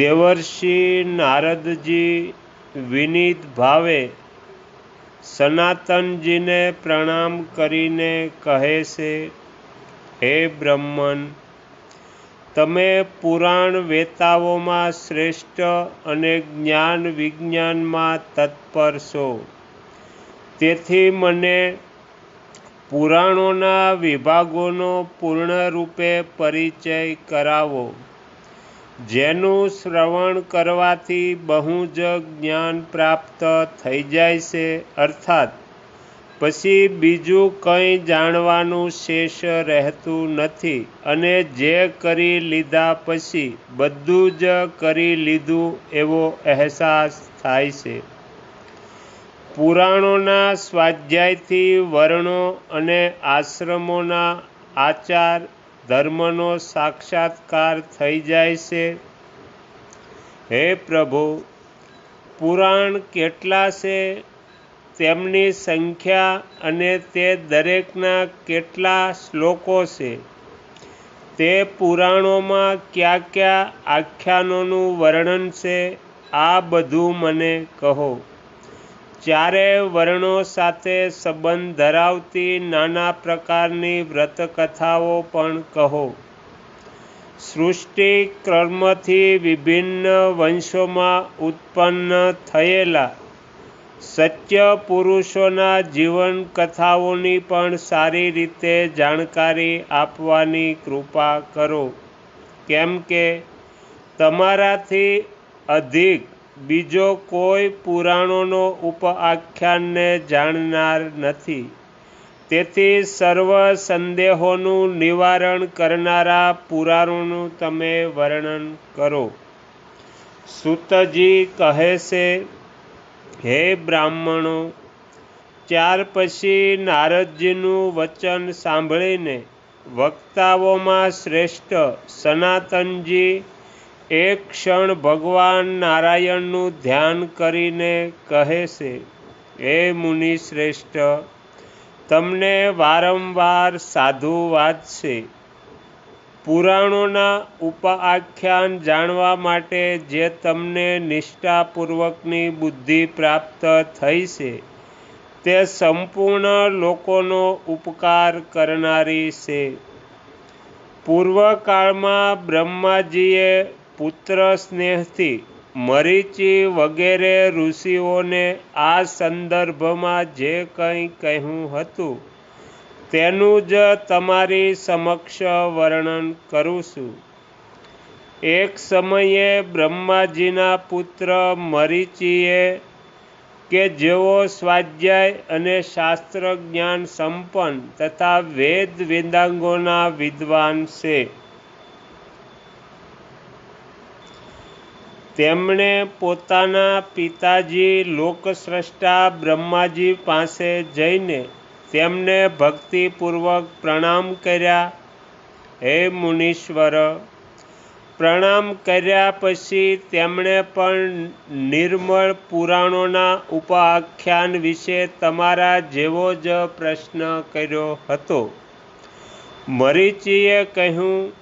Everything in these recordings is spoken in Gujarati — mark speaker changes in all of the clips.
Speaker 1: દેવર્ષિ નારદજી વિનીત ભાવે સનાતનજીને પ્રણામ કરીને કહે છે, હે બ્રહ્મન, તમે પુરાણ વેતાઓમાં શ્રેષ્ઠ અને જ્ઞાન વિજ્ઞાનમાં તત્પર છો. તેથી મને પુરાણોના વિભાગોનો પૂર્ણરૂપે પરિચય કરાવો. જેનું શ્રવણ કરવાથી બહુ જ જ્ઞાન પ્રાપ્ત થઈ જાય છે, અર્થાત પછી બીજું કંઈ જાણવાનું શેષ રહેતું નથી અને જે કરી લીધા પછી બધું જ કરી લીધું એવો અહેસાસ થાય છે. પુરાણોના સ્વાધ્યાયથી વર્ણો અને આશ્રમોના આચાર ધર્મનો સાક્ષાત્કાર થઈ જાય છે. હે પ્રભુ, પુરાણ કેટલા છે? તેમની સંખ્યા અને તે દરેકના કેટલા શ્લોકો છે? તે પુરાણોમાં કયા કયા આખ્યાનોનું વર્ણન છે? આ બધું મને કહો. ચારે વર્ણો સાથે સંબંધ ધરાવતી નાના પ્રકારની વ્રતકથાઓ પણ કહો. સૃષ્ટિ કર્મથી વિભિન્ન વંશોમાં ઉત્પન્ન થયેલા સત્ય પુરુષોના જીવન કથાઓની પણ સારી રીતે જાણકારી આપવાની કૃપા કરો. કેમ કે તમારાથી અધિક બીજો કોઈ પુરાણોનો ઉપઆખ્યાનને જાણનાર નથી. તેથી સર્વ સંદેહોનું નિવારણ કરનારા પુરાણોનું તમે વર્ણન કરો. સુતજી કહે છે, હે બ્રાહ્મણો, ત્યાર પછી નારદજીનું વચન સાંભળીને વક્તાઓમાં શ્રેષ્ઠ સનાતનજી એક ક્ષણ ભગવાન નારાયણનું ધ્યાન કરીને કહે છે, હે મુનિ શ્રેષ્ઠ, તમને વારંવાર સાધુ વાંચશે પુરાણોના ઉપાખ્યાન જાણવા માટે જે તમને નિષ્ઠાપૂર્વકની બુદ્ધિ પ્રાપ્ત થઈ છે, તે સંપૂર્ણ લોકોનો ઉપકાર કરનારી છે. પૂર્વકાળમાં બ્રહ્માજીએ પુત્ર સ્નેહથી મરીચી વગેરે ઋષિઓને આ સંદર્ભમાં જે કંઈ કહ્યું હતું, તેનું જ તમારી સમક્ષ વર્ણન કરું છું. એક સમયે બ્રહ્માજીના પુત્ર મરીચીએ કે જેઓ સ્વાધ્યાય અને શાસ્ત્ર જ્ઞાન સંપન્ન તથા વેદ વેદાંગોના વિદ્વાન છે તેમણે પોતાના પિતાજી લોકસ્રષ્ટા બ્રહ્માજી પાસે જઈને તેમને ભક્તિપૂર્વક પ્રણામ કર્યા. હે મુનીશ્વર, પ્રણામ કર્યા પછી તેમણે પણ નિર્મળ પુરાણોના ઉપાખ્યાન વિશે તમારા જેવો જ પ્રશ્ન કર્યો હતો. મરીચીએ કહ્યું,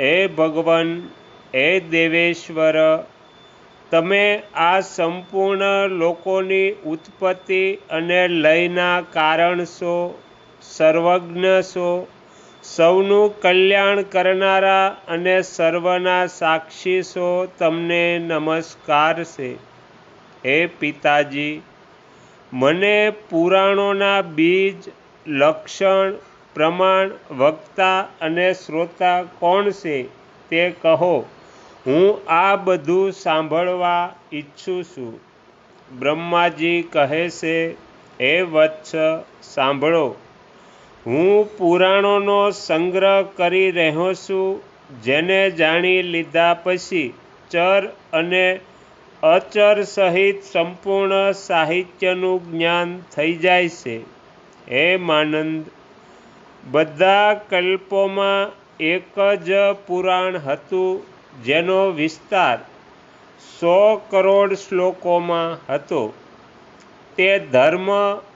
Speaker 1: હે ભગવાન, હે દેવેશ્વર તમે આ સંપૂર્ણ લોકોની ઉત્પત્તિ અને લયના કારણ છો સર્વજ્ઞ છો સૌનું કલ્યાણ કરનારા અને સર્વના સાક્ષી છો તમને નમસ્કાર છે હે પિતાજી, મને પુરાણોના બીજ, લક્ષણ, પ્રમાણ, વક્તા અને શ્રોતા કોણ છે તે કહો. હું આ બધું સાંભળવા ઈચ્છું છું. બ્રહ્માજી કહે છે, હે વત્સ, સાંભળો. હું પુરાણોનો સંગ્રહ કરી રહ્યો છું, જેને જાણી લીધા પછી ચર અને અચર સહિત સંપૂર્ણ સાહિત્યનું જ્ઞાન થઈ જાય છે. હે માનંદ, બધા કલ્પોમાં એક જ પુરાણ હતું જેનો વિસ્તાર સો કરોડ શ્લોકોમાં હતો, તે ધર્મ,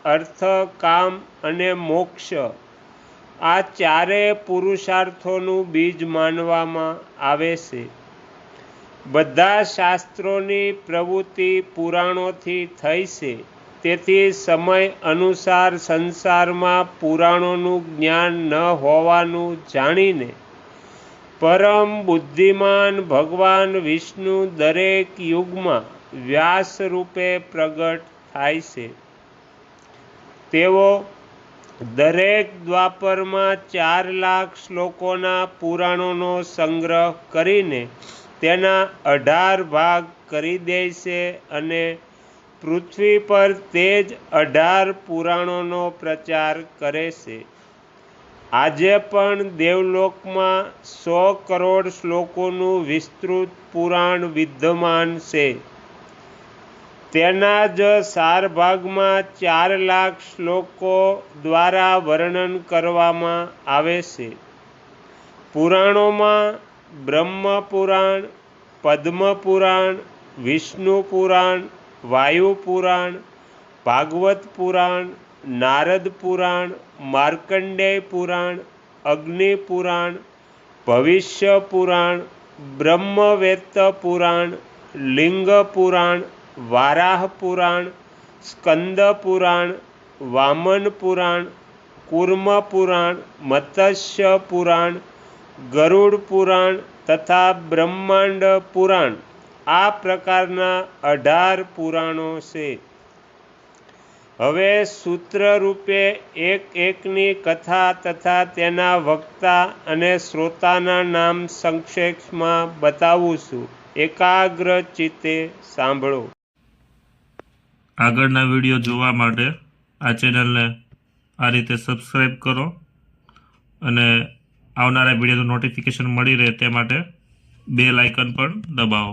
Speaker 1: અર્થ, કામ અને મોક્ષ આ ચારે પુરુષાર્થોનું બીજ માનવામાં આવે છે. બધા શાસ્ત્રોની પ્રવૃત્તિ પુરાણોથી થઈ છે. તેથી સમય અનુસાર સંસારમાં પુરાણોનું જ્ઞાન ન હોવાનું જાણીને પરમ બુદ્ધિમાન ભગવાન વિષ્ણુ દરેક યુગમાં વ્યાસ રૂપે પ્રગટ થાય છે. તેઓ દરેક દ્વાપરમાં ચાર લાખ શ્લોકોના પુરાણોનો સંગ્રહ કરીને તેના અઢાર ભાગ કરી દે છે અને પૃથ્વી પર તે જ અઢાર પુરાણોનો પ્રચાર કરે છે. આજે પણ દેવલોકમાં સો કરોડ શ્લોકોનું વિસ્તૃત પુરાણ વિદ્યમાન છે. તેના જ સાર ભાગમાં ચાર લાખ શ્લોકો દ્વારા વર્ણન કરવામાં આવે છે. પુરાણોમાં બ્રહ્મપુરાણ, પદ્મપુરાણ વિષ્ણુ પુરાણ વાયુ પુરાણ ભાગવત પુરાણ નારદ પુરાણ, માર્કંડેય પુરાણ, અગ્નિ પુરાણ, ભવિષ્ય પુરાણ, બ્રહ્મવેત્ત પુરાણ, લિંગ પુરાણ, વારાહ પુરાણ, સ્કંદ પુરાણ, વામન પુરાણ, કુર્મ પુરાણ, મત્સ્ય પુરાણ, ગરુડ પુરાણ તથા બ્રહ્માંડ પુરાણ. આ પ્રકારના અઢાર પુરાણો છે. હવે સૂત્રરૂપે એક એકની કથા તથા તેના વક્તા અને શ્રોતાના નામ સંક્ષેપમાં બતાવું છું. એકાગ્ર ચિત્તે સાંભળો.
Speaker 2: આગળના વીડિયો જોવા માટે આ ચેનલને આ રીતે સબસ્ક્રાઈબ કરો અને આવનારા વિડીયોનું નોટિફિકેશન મળી રહે તે માટે બેલ આઇકન પણ દબાવો.